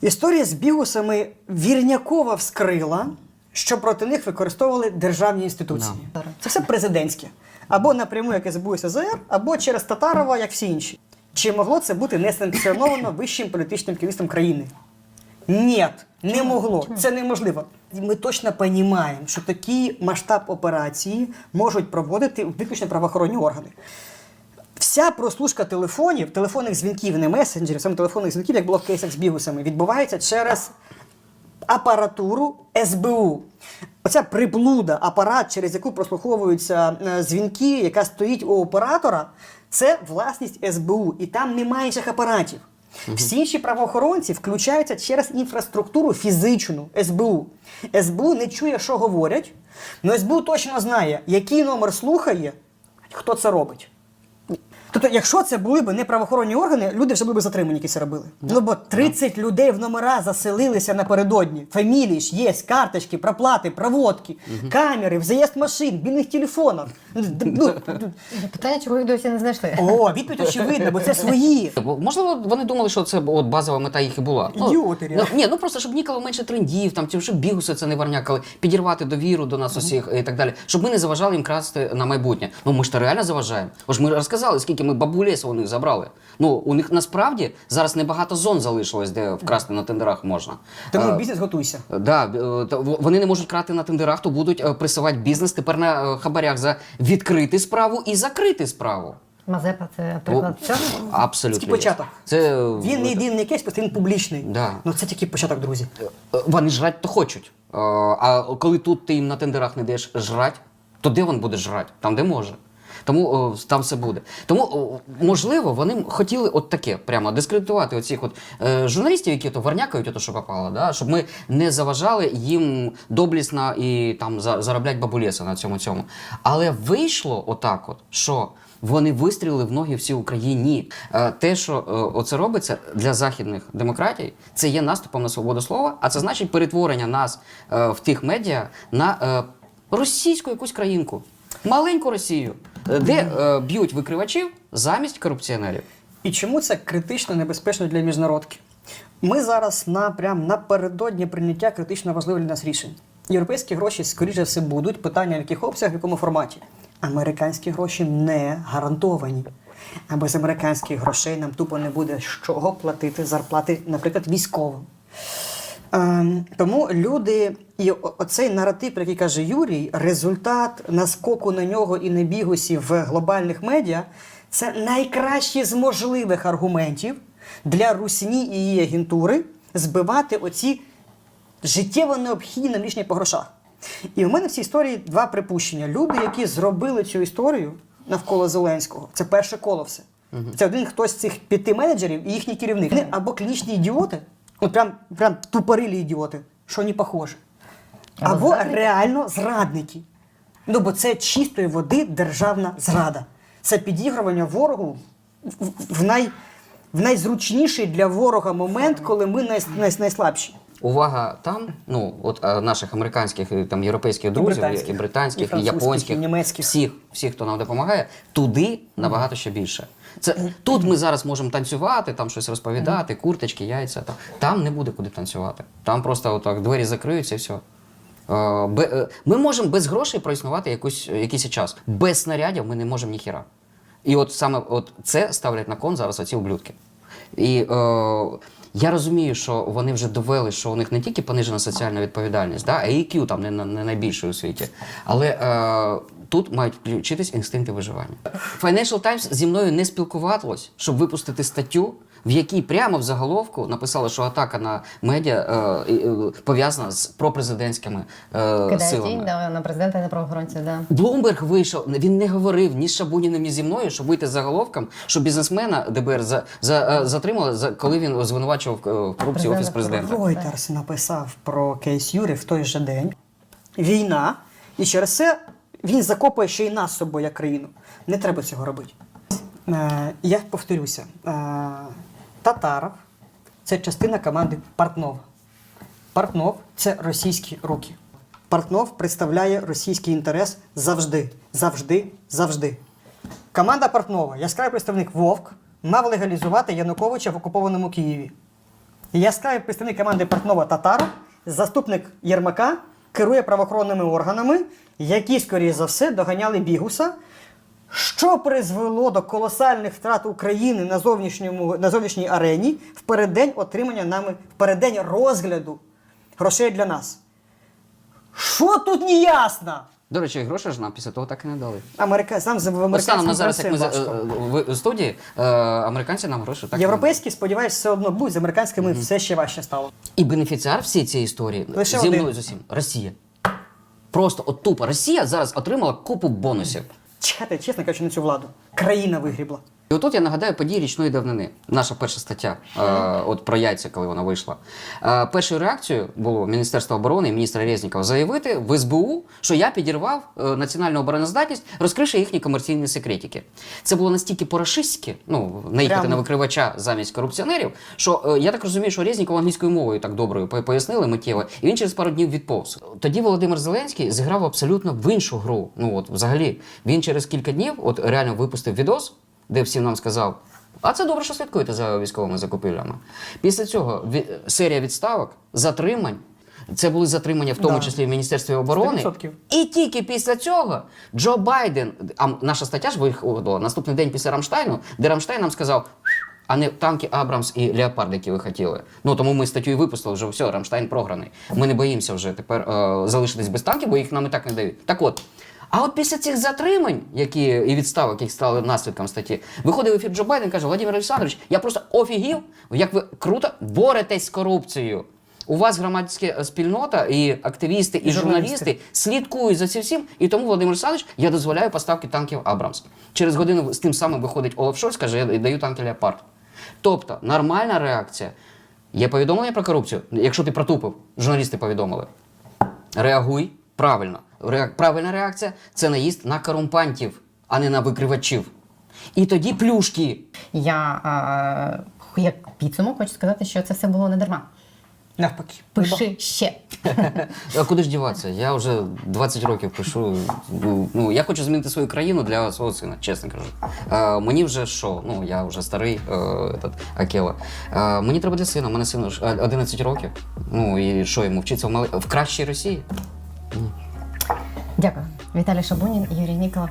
Історія з бігусами Вірнякова вскрила, що проти них використовували державні інституції. Да. Це все президентське. Або напряму, як СБУ СЗР, або через Татарова, як всі інші. Чи могло це бути несанкціоновано вищим політичним керівництвом країни? Ні, не могло. Це неможливо. Ми точно розуміємо, що такий масштаб операції можуть проводити виключно правоохоронні органи. Вся прослушка телефонів, телефонних дзвінків, не месенджерів, саме телефонних дзвінків, як було в кейсах з бігусами, відбувається через апаратуру СБУ. Оця приблуда, апарат, через яку прослуховуються е, дзвінки, яка стоїть у оператора, це власність СБУ, і там немає інших апаратів. Всі інші правоохоронці включаються через інфраструктуру фізичну СБУ. СБУ не чує, що говорять, але СБУ точно знає, який номер слухає, хто це робить. Тобто, якщо це були б не правоохоронні органи, люди вже були б затримані, які це робили. Ну бо 30 людей в номера заселилися напередодні. Фамілії ж є, карточки, проплати, проводки, камери, взаєзд машин, більних телефонів. Ну, ну, Питання, чого їх досі не знайшли. О, відповідь очевидна, бо це свої. Можливо, вони думали, що це от базова мета їх і була. Ну, ні, ну просто щоб ніколи менше трендів, там щоб бігуси це не варнякали, підірвати довіру до нас усіх і так далі. Щоб ми не заважали їм красти на майбутнє. Ну ми ж то реально заважаємо. Ж ми розказали, скільки ми бабулєсів у них забрали. Ну у них насправді зараз небагато зон залишилось, де вкрасти на тендерах можна. Тому Е, бізнес готуйся. Да, е, вони не можуть крати на тендерах, то будуть е, присувати бізнес тепер на хабарях за відкрити справу і закрити справу. Мазепа це приклад цього. Абсолютно. Тільки початок. Це Він не єдиний кейс, просто він публічний. Да. Ну це тільки початок, друзі. Вони жрать то хочуть. А коли тут ти їм на тендерах не даєш жрать, то де він буде жрати? Там, де може. Тому е, там все буде. Тому, о, можливо, вони хотіли от таке прямо дискредитувати оцих от е, журналістів, які то варнякають, ото, що попало, да? щоб ми не заважали їм доблісно і там за- заробляти бабулеса на цьому цьому. Але вийшло отак, от, що вони вистрілили в ноги всій Україні. Е, Те, що е, оце робиться для західних демократій, це є наступом на свободу слова, а це значить перетворення нас е, в тих медіа на російську якусь країнку, маленьку Росію, е, де е, б'ють викривачів замість корупціонерів. І чому це критично небезпечно для міжнародки? Ми зараз на прям напередодні прийняття критично важливих для нас рішень. Європейські гроші, скоріше все, будуть. Питання в яких обсягах, в якому форматі. Американські гроші не гарантовані. А без американських грошей нам тупо не буде з чого платити зарплати, наприклад, військовим. Ем, тому люди, і оцей наратив, про який каже Юрій, результат наскоку на нього і на бігусі в глобальних медіа, це найкращий з можливих аргументів для русні і її агентури збивати оці життєво необхідні нам рішення по грошах. І у мене в цій історії два припущення. Люди, які зробили цю історію навколо Зеленського, це перше коло все. Це один хтось з цих п'яти менеджерів і їхній керівник. Вони або клінічні ідіоти, от прям, прям тупорилі ідіоти, що не похоже. Або реально зрадники. Ну, бо це чистої води державна зрада. Це підігрування ворогу в, в- в, най, в найзручніший для ворога момент, коли ми най, най, найслабші. Увага там, ну от е, наших американських і там європейських друзів, британських. і британських, І і, французьких, японських, і німецьких. всіх, всіх, хто нам допомагає, туди набагато ще більше. Це тут ми зараз можемо танцювати, там щось розповідати, курточки, яйця. Там, там не буде куди танцювати. Там просто отак двері закриються і все. Е, бе- е, Ми можемо без грошей проіснувати якусь, якийсь час. Без снарядів ми не можемо ніхіра. І от саме от це ставлять на кон зараз оці ублюдки. І е, я розумію, що вони вже довели, що у них не тільки понижена соціальна відповідальність, да, а IQ там не, не найбільший у світі. Але е, тут мають включитись інстинкти виживання. Financial Times зі мною не спілкувалось, щоб випустити статтю, в якій прямо в заголовку написали, що атака на медіа е, е, пов'язана з пропрезидентськими е, Кидає силами. тінь да, на президента і на правоохоронців. Да. Блумберг вийшов, він не говорив ні з Шабуніним, ні зі мною, щоб вийти з заголовком, що бізнесмена ДБР за, за, е, затримали, за, коли він звинувачував е, в корупції офіс президента. Reuters написав про кейс Юри в той же день. Війна, і через це він закопує ще й нас собою як країну. Не треба цього робити. Е, я повторюся: е, Татаров це частина команди Партнова. Партнов це російські руки. Партнов представляє російський інтерес завжди, завжди, завжди. Команда Партнова, яскравий представник Вовк, мав легалізувати Януковича в окупованому Києві. Яскравий представник команди Портнова Татаров, заступник Єрмака, керує правоохоронними органами, які, скоріш за все, доганяли Бігуса, що призвело до колосальних втрат України на, зовнішньому, на зовнішній арені в переддень отримання нами, в переддень розгляду грошей для нас. Що тут не ясно? До речі, гроші ж нам після того так і не дали. Америка... Сам в американському на зараз, як ми е, в студії, е, американці нам гроші так. Європейські, сподіваюсь, все одно будуть, з американськими все ще важче стало. І бенефіціар всієї цієї історії Лише зі мною з усім Росія. Просто от тупо Росія зараз отримала купу бонусів. Чекайте, чесно кажучи, на цю владу. Країна вигрібла. І отут я нагадаю події річної давнини. Наша перша стаття е, от про яйця, коли вона вийшла. Е, першою реакцією було Міністерство оборони і міністра Резнікова заявити в СБУ, що я підірвав е, національну обороноздатність, розкривши їхні комерційні секретики. Це було настільки порошистськи, ну наїхати Прямо. на викривача замість корупціонерів, що е, я так розумію, що Резніков англійською мовою так доброю пояснили миттєво, і він через пару днів відповз. Тоді Володимир Зеленський зіграв абсолютно в іншу гру. Ну от взагалі, він через кілька днів от реально випустив відос, де всім нам сказав. А це добре, що слідкуєте за військовими закупівлями. Після цього серія відставок, затримань. Це були затримання, в тому Да. числі в Міністерстві оборони. 100%. І тільки після цього Джо Байден, а наша стаття ж виходила наступний день після Рамштайну, де Рамштайн нам сказав, а не танки Абрамс і Леопард, які ви хотіли. Ну тому ми статтю і випустили вже все, Рамштайн програний. Ми не боїмося вже тепер е, залишитись без танків, бо їх нам і так не дають. Так от. А от після цих затримань, які і відставок, які стали наслідком статті, виходив ефір Джо Байден і каже: Владимир Олександрович, я просто офігів, як ви круто боретесь з корупцією. У вас громадська спільнота і активісти, і, І журналісти. журналісти слідкують за цим всім, і тому Володимир Олександрович, я дозволяю поставки танків Абрамс. Через годину з тим самим виходить Олаф Шольц, каже, я даю танки Леопард. Тобто нормальна реакція. Є повідомлення про корупцію. Якщо ти протупив, журналісти повідомили. Реагуй правильно. Правильна реакція це наїзд на корумпантів, а не на викривачів. І тоді плюшки. Я а, як підсумок хочу сказати, що це все було не дарма. Навпаки. Пиши ще. А куди ж діватися? Я вже 20 років пишу. Ну, Ну, я хочу змінити свою країну для свого сина, чесно кажу. Е, мені вже що? Ну, я вже старий е, этот, Акела. Е, мені треба для сина. У мене сину ж, е, 11 років. Ну і що йому вчиться в, мали... в кращій Росії? Дякую. Віталій Шабунін, Юрій Ніколов.